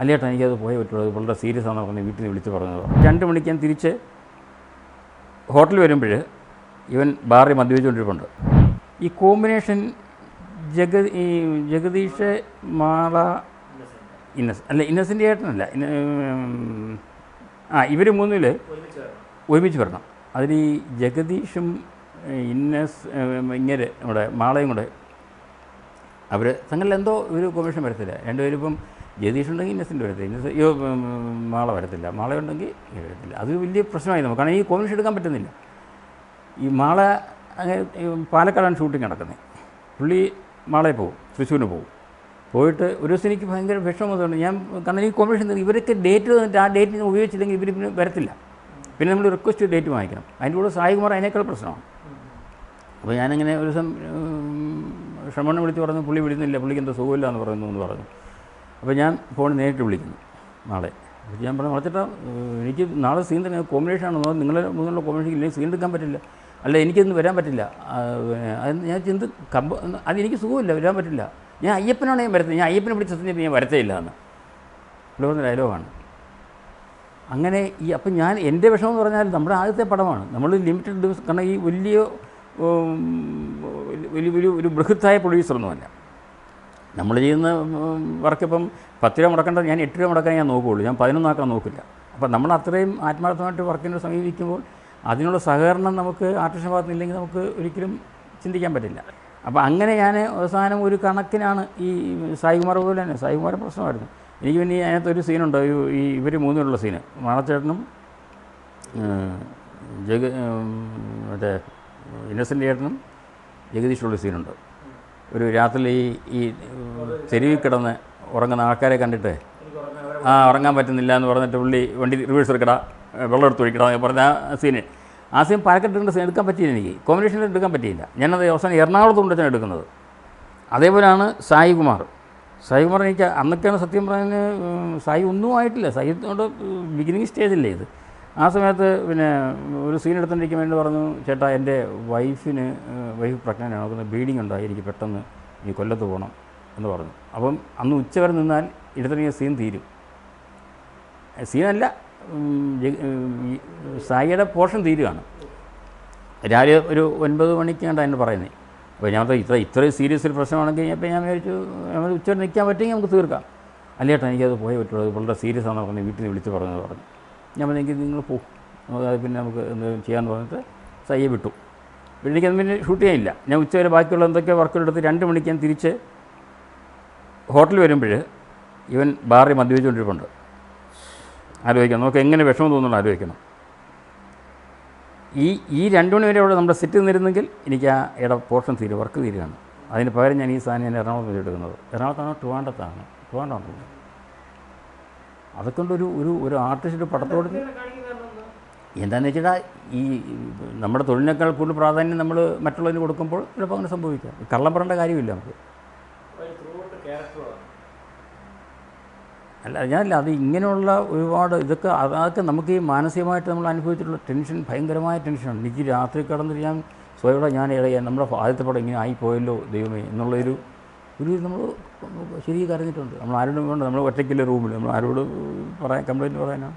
അല്ലേട്ടാ എനിക്കത് പോയേ പറ്റുള്ളൂ. വളരെ സീരിയസ് ആണെന്ന് പറഞ്ഞ് വീട്ടിൽ നിന്ന് വിളിച്ച് പറഞ്ഞത്. രണ്ട് മണിക്ക് ഞാൻ തിരിച്ച് ഹോട്ടലിൽ വരുമ്പോൾ ഇവൻ ബാറിൽ മദ്യപിച്ചുകൊണ്ടിരിപ്പുണ്ട്. ഈ കോമ്പിനേഷൻ ജഗ ഈ ജഗദീഷ് മാള ഇന്നസ് അല്ല ഇന്നസിന്റെ ഏട്ടനല്ല ആ ഇവർ മൂന്നിൽ ഒരുമിച്ച് വരണം. അതിൽ ഈ ജഗദീഷും ഇന്നസ് ഇങ്ങനെ നമ്മുടെ മാളയും കൂടെ അവർ തങ്ങളിൽ എന്തോ ഒരു കോമ്പിനേഷൻ വരത്തില്ല. രണ്ടുപേരും ഇപ്പം ജഗദീഷ് ഉണ്ടെങ്കിൽ ഇന്നസെന്റ് വരത്തില്ല. ഇന്നസ് അയ്യോ മാള വരത്തില്ല. മാള ഉണ്ടെങ്കിൽ വരത്തില്ല. അത് വലിയ പ്രശ്നമായി നമുക്ക്. കാരണം ഈ കോമ്പിനേഷൻ എടുക്കാൻ പറ്റുന്നില്ല. ഈ മാള അങ്ങനെ പാലക്കാടാണ് ഷൂട്ടിംഗ് നടക്കുന്നത്. പുള്ളി മാളയിൽ പോകും തൃശ്ശൂരിന് പോകും. പോയിട്ട് ഒരു ദിവസം എനിക്ക് ഭയങ്കര വിഷമം തോന്നുന്നു. ഞാൻ കാരണം ഈ കോമ്പിനേഷൻ ഇവരൊക്കെ ഡേറ്റ് തന്നിട്ട് ആ ഡേറ്റ് ഉപയോഗിച്ചില്ലെങ്കിൽ ഇവർ പിന്നെ വരത്തില്ല. പിന്നെ നമ്മൾ റിക്വസ്റ്റ് ഡേറ്റ് വാങ്ങിക്കണം. അതിന്റെ കൂടെ സായികുമാർ അതിനേക്കാൾ പ്രശ്നമാണ്. അപ്പോൾ ഞാനിങ്ങനെ ഒരു ദിവസം ശ്രമണം വിളിച്ച് പറഞ്ഞു പുള്ളി വിടുന്നില്ല. പുള്ളിക്ക് എന്തോ സുഖമില്ല എന്ന് പറയുന്നു എന്ന് പറഞ്ഞു. അപ്പോൾ ഞാൻ ഫോൺ നേരിട്ട് വിളിക്കുന്നു നാളെ. അപ്പോൾ ഞാൻ പറഞ്ഞു വളർത്തിട്ടാ എനിക്ക് നാളെ സീൻ തന്നെ കോമ്പിനേഷൻ ആണെന്നോ നിങ്ങളെ മുതലുള്ള കോമ്പിനേഷൻ ഇല്ലെങ്കിൽ സീൻ എടുക്കാൻ പറ്റില്ല. അല്ല എനിക്കൊന്നും വരാൻ പറ്റില്ല. അത് ഞാൻ ചിന്ത കമ്പ അത് എനിക്ക് സുഖമില്ല വരാൻ പറ്റില്ല. ഞാൻ അയ്യപ്പനാണ് ഞാൻ വരുന്നത് ഞാൻ അയ്യപ്പനെ പിടിച്ച് സത്യം ഞാൻ വരത്തേ ഇല്ല എന്ന്. പറഞ്ഞ ഡയലോഗാണ് അങ്ങനെ ഈ അപ്പം ഞാൻ എന്റെ വിഷമം എന്ന് പറഞ്ഞാൽ നമ്മുടെ ആദ്യത്തെ പടമാണ്. നമ്മൾ ലിമിറ്റഡ് ദിവസം കാരണം ഈ വലിയ വലിയ വലിയ ഒരു ബൃഹത്തായ പ്രൊഡ്യൂസറൊന്നുമല്ല നമ്മൾ ചെയ്യുന്ന വർക്കിപ്പം പത്ത് രൂപ മുടക്കേണ്ടത് ഞാൻ എട്ട് രൂപ മുടക്കാൻ ഞാൻ നോക്കുകയുള്ളൂ. ഞാൻ പതിനൊന്നാക്കാൻ നോക്കില്ല. അപ്പം നമ്മൾ അത്രയും ആത്മാർത്ഥമായിട്ട് വർക്കിനെ സമീപിക്കുമ്പോൾ അതിനുള്ള സഹകരണം നമുക്ക് ആർട്ടിസ്റ്റ് ഭാഗത്ത് ഇല്ലെങ്കിൽ നമുക്ക് ഒരിക്കലും ചിന്തിക്കാൻ പറ്റില്ല. അപ്പോൾ അങ്ങനെ ഞാൻ അവസാനം ഒരു കണക്കിനാണ് ഈ സായികുമാർ പോലെ തന്നെ സായികുമാർ പ്രശ്നമായിരുന്നു. എനിക്ക് പിന്നെ അതിനകത്ത് ഒരു സീനുണ്ട് ഒരു ഈ ഇവർ മൂന്നിലുള്ള സീന് മാണച്ചേട്ടനും ജഗ മറ്റേ ഇന്നസെന്റ് ചേട്ടനും ജഗദീഷുള്ള സീനുണ്ട്. ഒരു രാത്രി ഈ തെരുവിൽ കിടന്ന് ഉറങ്ങുന്ന ആൾക്കാരെ കണ്ടിട്ട് ആ ഉറങ്ങാൻ പറ്റുന്നില്ല എന്ന് പറഞ്ഞിട്ട് പുള്ളി വണ്ടി റിവേഴ്സ് എടുക്കടാ വെള്ളം എടുത്ത് ഒഴിക്കടാ പറഞ്ഞ ആ സീന് ആ സീൻ പാലക്കെട്ടിന്റെ സീൻ എടുക്കാൻ പറ്റിയില്ല എനിക്ക്. കോമ്പിനേഷനിൽ എടുക്കാൻ പറ്റിയില്ല. ഞാനത് അവസാനം എറണാകുളത്ത് കൊണ്ടുവച്ചാണ് എടുക്കുന്നത്. അതേപോലെയാണ് സായി കുമാർ. സായി കുമാർ എനിക്ക് അന്നൊക്കെയാണ് സത്യം പറഞ്ഞാൽ സായി ഒന്നും ആയിട്ടില്ല. സായി ബിഗിനിങ് സ്റ്റേജല്ലേ ഇത്. ആ സമയത്ത് പിന്നെ ഒരു സീൻ എടുത്തോണ്ടിരിക്കാൻ വേണ്ടി പറഞ്ഞു ചേട്ടാ എന്റെ വൈഫിന് വൈഫ് പ്രഗ്നന്റ് ആണ്. അവർക്ക് ബ്ലീഡിങ് ഉണ്ടായി. എനിക്ക് പെട്ടെന്ന് ഈ കൊല്ലത്ത് പോകണം എന്ന് പറഞ്ഞു. അപ്പം അന്ന് ഉച്ച വരെ നിന്നാൽ എടുത്തിറങ്ങിയ സീൻ തീരും. സീനല്ല സായിയുടെ പോർഷൻ തീരുകയാണ് രാവിലെ ഒരു ഒൻപത് മണിക്കാണ്ട് എന്നെ പറയുന്നത് അപ്പോൾ ഞാൻ ഇത്ര ഇത്രയും സീരിയസ് ഒരു പ്രശ്നമാണെങ്കിൽ അപ്പോൾ ഞാൻ വിചാരിച്ചു നമ്മൾ ഉച്ചവരെ നിൽക്കാൻ പറ്റുമെങ്കിൽ നമുക്ക് തീർക്കാം. അല്ലേട്ടാ എനിക്കത് പോയേ പറ്റുള്ളൂ. വളരെ സീരിയസ് ആണെന്ന് പറഞ്ഞ് വീട്ടിൽ നിന്ന് വിളിച്ച് പറഞ്ഞു പറഞ്ഞു ഞാൻ പറഞ്ഞെങ്കിൽ നിങ്ങൾ അത് പിന്നെ നമുക്ക് എന്തെങ്കിലും ചെയ്യാമെന്ന് പറഞ്ഞിട്ട് സയ്യെ വിട്ടു. എനിക്കത് പിന്നെ ഷൂട്ട് ചെയ്യാനില്ല. ഞാൻ ഉച്ചവരെ ബാക്കിയുള്ള എന്തൊക്കെ വർക്കുകൾ എടുത്ത് രണ്ട് മണിക്ക് ഞാൻ തിരിച്ച് ഹോട്ടലിൽ വരുമ്പോൾ ഇവൻ ബാറി മദ്യപിച്ചുകൊണ്ടിരിപ്പുണ്ട്. ആലോചിക്കണം. നമുക്ക് എങ്ങനെ വിഷമം തോന്നുന്നു ആലോചിക്കണം. ഈ ഈ രണ്ട് മണി വരെ അവിടെ നമ്മുടെ സെറ്റ് നിന്നിരുന്നെങ്കിൽ എനിക്ക് ആ ഇട പോർഷൻ തീരും വർക്ക് തീരുകയാണ് അതിന് പകരം ഞാൻ ഈ സാധനം ഞാൻ എറണാകുളത്ത് എടുക്കുന്നത്. ട്രിവാണ്ടത്താണ് ട്രിവാൻഡത്താണ്. ട്രിവാൻഡാണ് അതൊക്കെ കൊണ്ട് ഒരു ഒരു ആർട്ടിസ്റ്റ് പടത്തോട് എന്താണെന്ന് വെച്ചാൽ ഈ നമ്മുടെ തൊഴിലിനേക്കാൾ കൂടുതൽ പ്രാധാന്യം നമ്മൾ മറ്റുള്ളതിന് കൊടുക്കുമ്പോൾ ചിലപ്പോൾ അങ്ങനെ സംഭവിക്കാം. കള്ളം പറയേണ്ട കാര്യമില്ല നമുക്ക്. അല്ല ഞാനല്ല അത് ഇങ്ങനെയുള്ള ഒരുപാട് ഇതൊക്കെ അതൊക്കെ നമുക്ക് ഈ മാനസികമായിട്ട് നമ്മൾ അനുഭവിച്ചിട്ടുള്ള ടെൻഷൻ ഭയങ്കരമായ ടെൻഷനാണ് എനിക്ക് രാത്രി കിടന്നിട്ട് ഞാൻ സ്വയം ഞാൻ ഇടയാ നമ്മുടെ ആദ്യത്തെ പടം ഇങ്ങനെ ആയിപ്പോയല്ലോ ദൈവമേ എന്നുള്ളൊരു ഒരു നമ്മൾ ശരി കരഞ്ഞിട്ടുണ്ട്. നമ്മൾ ആരോടും വേണ്ട നമ്മൾ ഒറ്റയ്ക്കില്ല റൂമിൽ നമ്മൾ ആരോട് പറയാൻ കംപ്ലയിന്റ് പറയാനാണ്